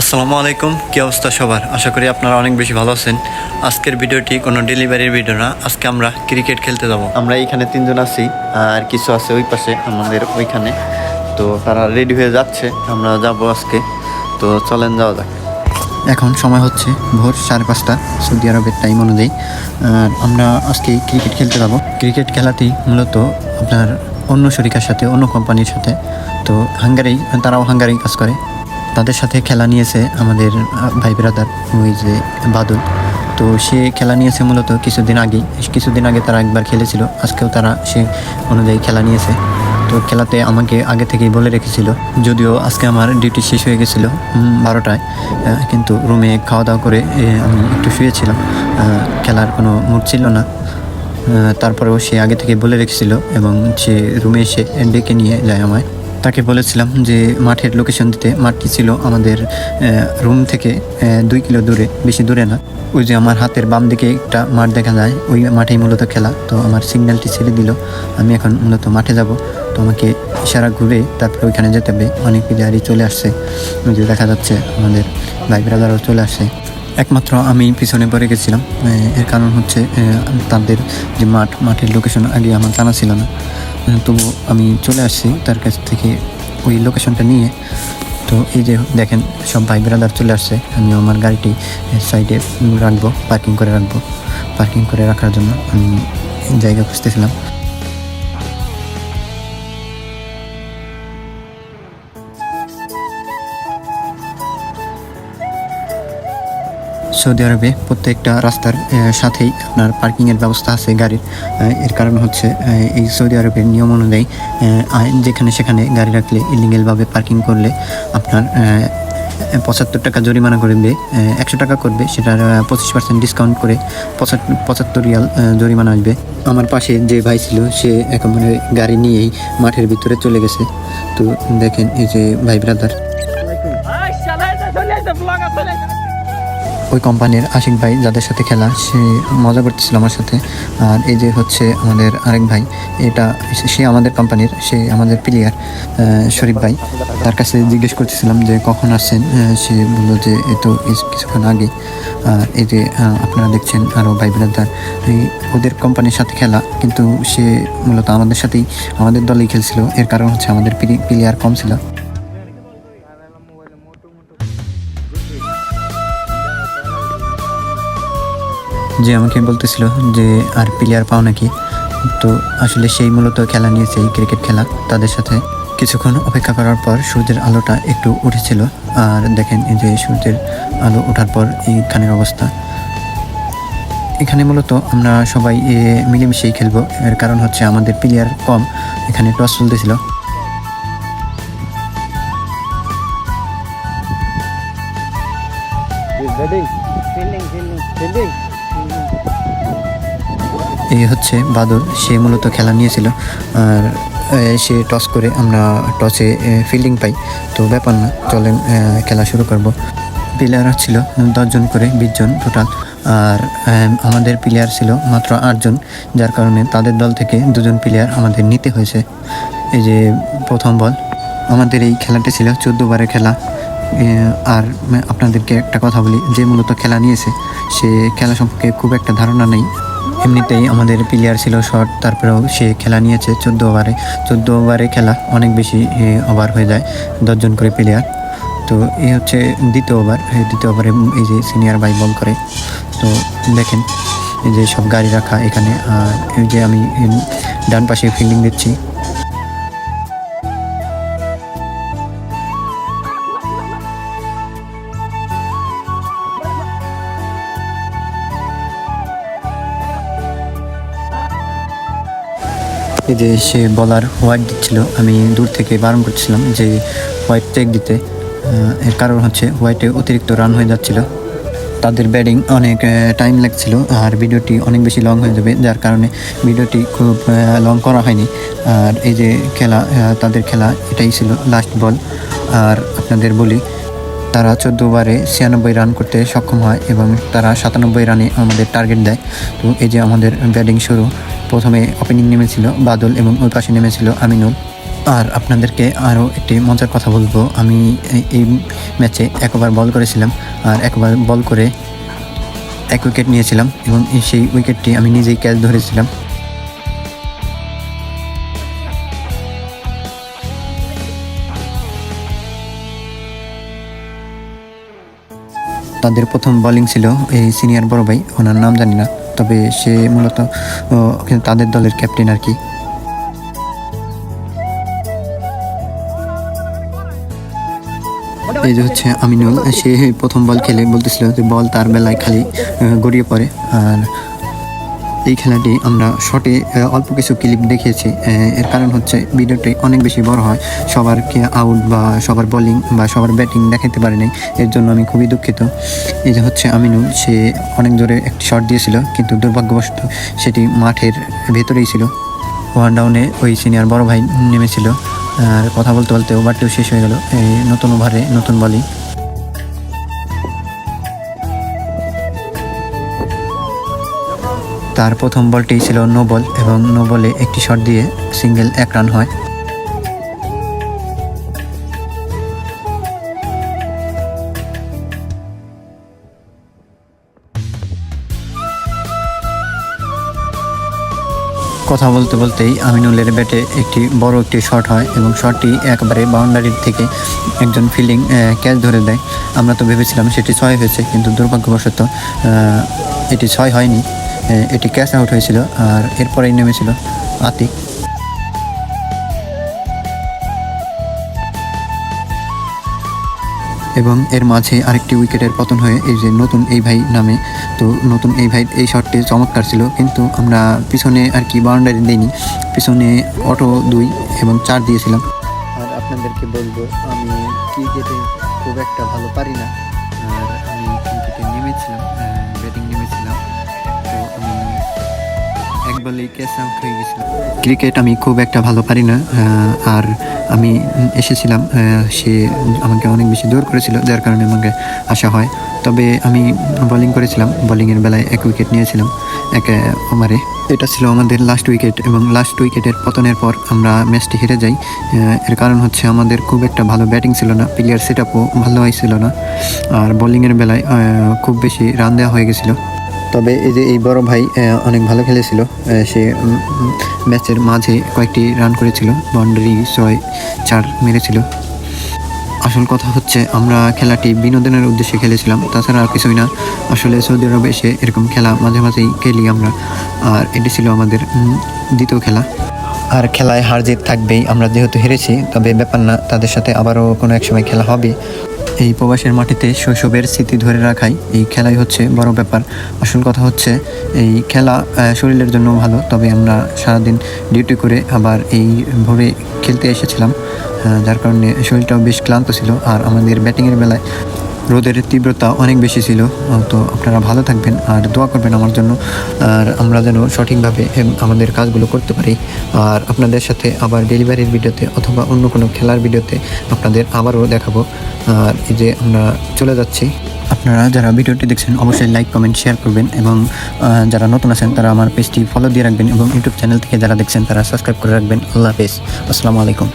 আসসালামু আলাইকুম কি অবস্থা সবার? আশা করি আপনারা অনেক বেশি ভালো আছেন। আজকের ভিডিওটি কোনো ডেলিভারির ভিডিও না আজকে আমরা ক্রিকেট খেলতে যাব। আমরা এখানে তিনজন আছি আর কিছু আছে ওই পাশে আমাদের ওইখানে। তো তারা রেডি হয়ে যাচ্ছে আমরা যাব আজকে। তো চলেন যাওয়া যাক। এখন সময় হচ্ছে ভোর সাড়ে পাঁচটা সৌদি আরবের টাইম অনুযায়ী। আর আমরা আজকে ক্রিকেট খেলতে যাব। ক্রিকেট খেলাটি মূলত আপনার অন্য শরিকার সাথে অন্য কোম্পানির সাথে। তো হাঙ্গারি তারাও হাঙ্গারি কাজ করে। তাদের সাথে খেলা নিয়েছে আমাদের ভাই ব্রাদার ওই যে বাদল। তো সে খেলা নিয়েছে মূলত কিছুদিন আগেই। কিছুদিন আগে তারা একবার খেলেছিল, আজকেও তারা সে অনুযায়ী খেলা নিয়েছে। তো খেলাতে আমাকে আগে থেকেই বলে রেখেছিল, যদিও আজকে আমার ডিউটি শেষ হয়ে গেছিল বারোটায় কিন্তু রুমে খাওয়া দাওয়া করে আমি একটু শুয়েছিলাম খেলার কোনো মুড ছিল না। তারপরেও সে আগে থেকে বলে রেখেছিল এবং সে রুমে এসে ডেকে নিয়ে যায় আমায়। তাকে বলেছিলাম যে মাঠের লোকেশন দিতে, মাঠটি ছিল আমাদের রুম থেকে দুই কিলো দূরে, বেশি দূরে না। ওই যে আমার হাতের বাম দিকে একটা মাঠ দেখা যায়, ওই মাঠেই মূলত খেলা। তো আমার সিগন্যালটি ছেড়ে দিল, আমি এখন মূলত মাঠে যাব। তো আমাকে ইশারা ঘুরে তারপরে ওইখানে যেতে হবে। অনেক প্লেয়ারই চলে আসছে। ওই যে দেখা যাচ্ছে আমাদের ভাই ব্রাদারও চলে আসছে। একমাত্র আমি পিছনে পড়ে গেছিলাম। এর কারণ হচ্ছে তাদের যে মাঠ, মাঠের লোকেশন আগে আমার জানা ছিল না। তবু আমি চলে আসছি তার কাছ থেকে ওই লোকেশনটা নিয়ে। তো এই যে দেখেন, সব ভাই ব্রাদার চলে আসছে। আমি আমার গাড়িটি সাইডে রাখব পার্কিং করে রাখব। পার্কিং করে রাখার জন্য আমি জায়গা খুঁজতেছিলাম। সৌদি আরবে প্রত্যেকটা রাস্তার সাথেই আপনার পার্কিংয়ের ব্যবস্থা আছে গাড়ির। এর কারণ হচ্ছে এই সৌদি আরবের নিয়ম অনুযায়ী আইন যেখানে সেখানে গাড়ি রাখলে ইলিগেলভাবে পার্কিং করলে আপনার পঁচাত্তর টাকা জরিমানা করবে একশো টাকা করবে সেটার পঁচিশ পার্সেন্ট ডিসকাউন্ট করে পঁচাত্তর পঁচাত্তর রিয়াল জরিমানা আসবে। আমার পাশে যে ভাই ছিল সে একেবারে গাড়ি নিয়েই মাঠের ভিতরে চলে গেছে। তো দেখেন এই যে ভাই ব্রাদার ওই কোম্পানির আশিক ভাই যাদের সাথে খেলা, সে মজা করতেছিল আমার সাথে। আর এই যে হচ্ছে আমাদের আরেক ভাই, এটা সে আমাদের কোম্পানির, সে আমাদের প্লেয়ার শরীফ ভাই। তার কাছে জিজ্ঞেস করতেছিলাম যে কখন আসছেন সে বলল যে এ তো কিছুক্ষণ আগে। আর এই যে আপনারা দেখছেন আরও ভাই ব্রাদার এই ওদের কোম্পানির সাথে খেলা, কিন্তু সে মূলত আমাদের সাথেই, আমাদের দলেই খেলছিল। এর কারণ হচ্ছে আমাদের প্লেয়ার কম ছিল। যে আমাকে বলতেছিল যে, আর প্লেয়ার পাও নাকি? তো আসলে সেই মূলত খেলা নিয়েছে এই ক্রিকেট খেলা। তাদের সাথে কিছুক্ষণ অপেক্ষা করার পর সূর্যের আলোটা একটু উঠেছিল। আর দেখেন এই যে সূর্যের আলো ওঠার পর এইখানের অবস্থা। এখানে মূলত আমরা সবাই মিলেমিশেই খেলব। এর কারণ হচ্ছে আমাদের প্লেয়ার কম। এখানে টস চলতেছিল। এই হচ্ছে বাদল। সে মূলত খেলা নিয়েছিল। আর সে টস করে আমরা টসে ফিল্ডিং পাই। তো ব্যাপার না, চলেন খেলা শুরু করব। প্লেয়ার ছিল দশজন করে, বিশ জন টোটাল আর আমাদের প্লেয়ার ছিল মাত্র আটজন যার কারণে তাদের দল থেকে দুজন প্লেয়ার আমাদের নিতে হয়েছে। এই যে প্রথম বল আমাদের এই খেলাটি ছিল চোদ্দ বারের খেলা। আর আপনাদেরকে একটা কথা বলি, যে মূলত খেলা নিয়েছে, সে খেলা সম্পর্কে খুব একটা ধারণা নেই। এমনিতেই আমাদের প্লেয়ার ছিল শর্ট তারপরেও সে খেলা নিয়েছে চোদ্দ ওভারে চোদ্দ ওভারে খেলা অনেক বেশি ওভার হয়ে যায় দশজন করে প্লেয়ার তো এই হচ্ছে দ্বিতীয় ওভার দ্বিতীয় ওভারে এই যে সিনিয়র ভাই বল করে। তো দেখেন, এই যে সব গাড়ি রাখা এখানে, আর এই যে আমি ডান পাশে ফিল্ডিং দিচ্ছি। এই যে সে বলার হোয়াইট দিচ্ছিল, আমি দূর থেকে বারণ করছিলাম যে হোয়াইট চেক দিতে। এর কারণ হচ্ছে হোয়াইটে অতিরিক্ত রান হয়ে যাচ্ছিল। তাদের ব্যাটিং অনেক টাইম লাগছিল আর ভিডিওটি অনেক বেশি লং হয়ে যাবে, যার কারণে ভিডিওটি খুব লং করা হয়নি। আর এই যে খেলা তাদের খেলা এটাই ছিল লাস্ট বল আর আপনাদের বলি, তারা চোদ্দ ওভারে ছিয়ানব্বই রান করতে সক্ষম হয় এবং তারা সাতানব্বই রানে আমাদের টার্গেট দেয়। তো এই যে আমাদের ব্যাটিং শুরু প্রথমে ওপেনিং নেমেছিল, বাদল এবং ওই পাশে নেমেছিল আমিনুল। আর আপনাদেরকে আরও একটি মজার কথা বলব, আমি এই- ম্যাচে একবার বল করেছিলাম, আর একবার বল করে এক উইকেট নিয়েছিলাম এবং সেই উইকেটটি আমি নিজেই ক্যাচ ধরেছিলাম। তাদের প্রথম বোলিং ছিল এই সিনিয়র বড় ভাই, ওনার নাম জানি না। তবে সে মূলত তাদের দলের ক্যাপ্টেন আর কি। এই যে হচ্ছে আমিনুল, সে প্রথম বল খেলে বলতেছিল যে বল তার বেলায় খালি গড়িয়ে পড়ে। আর এই খেলাটি আমরা শটে অল্প কিছু ক্লিপ দেখিয়েছি। এর কারণ হচ্ছে ভিডিওটি অনেক বেশি বড় হয়। সবারকে আউট বা সবার বোলিং বা সবার ব্যাটিং দেখাতে পারে নাই এর জন্য আমি খুবই দুঃখিত। এই যে হচ্ছে আমিনুল সে অনেক জোরে একটি শট দিয়েছিল, কিন্তু দুর্ভাগ্যবশত সেটি মাঠের ভেতরেই ছিল। ওয়ান ডাউনে ওই সিনিয়র বড় ভাই নেমেছিল। আর কথা বলতে বলতে ওভারটিও শেষ হয়ে গেল। এই নতুন ওভারে নতুন বলই তার প্রথম বলটি ছিল নো বল এবং নো বলে একটি শট দিয়ে সিঙ্গেল এক রান হয়। কথা বলতে বলতেই আমিনুলের ব্যাটে একটি বড় একটি শট হয় এবং শটটি একবারে বাউন্ডারির থেকে একজন ফিল্ডিং ক্যাচ ধরে দেয়। আমরা তো ভেবেছিলাম সেটি ছয় হয়েছে, কিন্তু দুর্ভাগ্যবশত এটি ছয় হয়নি। এটি ক্যাচ আউট হয়েছিল আর এরপরেই নেমেছিল আতিক। এবং এর মাঝে আরেকটি উইকেটের পতন হয়ে এই যে নতুন এই ভাই নামে, তো নতুন এই ভাই এই শটটি চমৎকার ছিল, কিন্তু আমরা পিছনে আর কি বাউন্ডারি দিইনি, পিছনে অটো দুই এবং চার দিয়েছিলাম। আর আপনাদেরকে বলব, আমি ক্রিকেটে খুব একটা ভালো পারি না, আর আমি ক্রিকেটে নেমেছিলাম বলেই আউট হয়ে ক্রিকেট আমি খুব একটা ভালো পারি না আর আমি এসেছিলাম সে আমাকে অনেক বেশি দূর করেছিল, যার কারণে আমাকে আসা হয়। তবে আমি বোলিং করেছিলাম বোলিংয়ের বেলায় এক উইকেট নিয়েছিলাম, এক ওভারে এটা ছিল আমাদের লাস্ট উইকেট এবং লাস্ট উইকেটের পতনের পর আমরা ম্যাচটি হেরে যাই। এর কারণ হচ্ছে আমাদের খুব একটা ভালো ব্যাটিং ছিল না প্লেয়ার সেট আপও ভালো হয়েছিল না। আর বোলিংয়ের বেলায় খুব বেশি রান দেওয়া হয়ে গেছিল। তবে এই যে এই বড় ভাই অনেক ভালো খেলেছিল। সে ম্যাচের মাঝে কয়েকটি রান করেছিল। বাউন্ডারি ছয়, চার মেরেছিল। আসল কথা হচ্ছে, আমরা খেলাটি বিনোদনের উদ্দেশ্যে খেলেছিলাম। তাছাড়া আর কিছুই না। আসলে সৌদি আরবে এসে এরকম খেলা মাঝে মাঝেই খেলি আমরা। আর এটি ছিল আমাদের দ্বিতীয় খেলা। আর খেলায় হার জিত থাকবেই, আমরা যেহেতু হেরেছি, তবে ব্যাপার না, তাদের সাথে আবারও কোনো এক সময় খেলা হবে। এই প্রবাসের মাটিতে শৈশবের স্মৃতি ধরে রাখাই এই খেলাই হচ্ছে বড় ব্যাপার। আসল কথা হচ্ছে, এই খেলা শরীরের জন্য ভালো, তবে আমরা সারাদিন ডিউটি করে আবার এই ভোরে খেলতে এসেছিলাম যার কারণে শরীরটাও বেশ ক্লান্ত ছিল। আর আমাদের ব্যাটিংয়ের বেলায় রোদের তীব্রতা অনেক বেশি ছিল তো আপনারা ভালো থাকবেন আর দোয়া করবেন আমার জন্য, আর আমরা যেন সঠিকভাবে আমাদের কাজগুলো করতে পারি। আর আপনাদের সাথে আবার ডেলিভারির ভিডিওতে অথবা অন্য কোনো খেলার ভিডিওতে আপনাদের আবারও দেখাবো। আর এই যে আমরা চলে যাচ্ছি। আপনারা যারা ভিডিওটি দেখছেন, অবশ্যই লাইক, কমেন্ট, শেয়ার করবেন এবং যারা নতুন আছেন, তারা আমার পেজটি ফলো দিয়ে রাখবেন এবং ইউটিউব চ্যানেল থেকে যারা দেখছেন, তারা সাবস্ক্রাইব করে রাখবেন। আল্লাহ হাফেজ। আসসালামু আলাইকুম।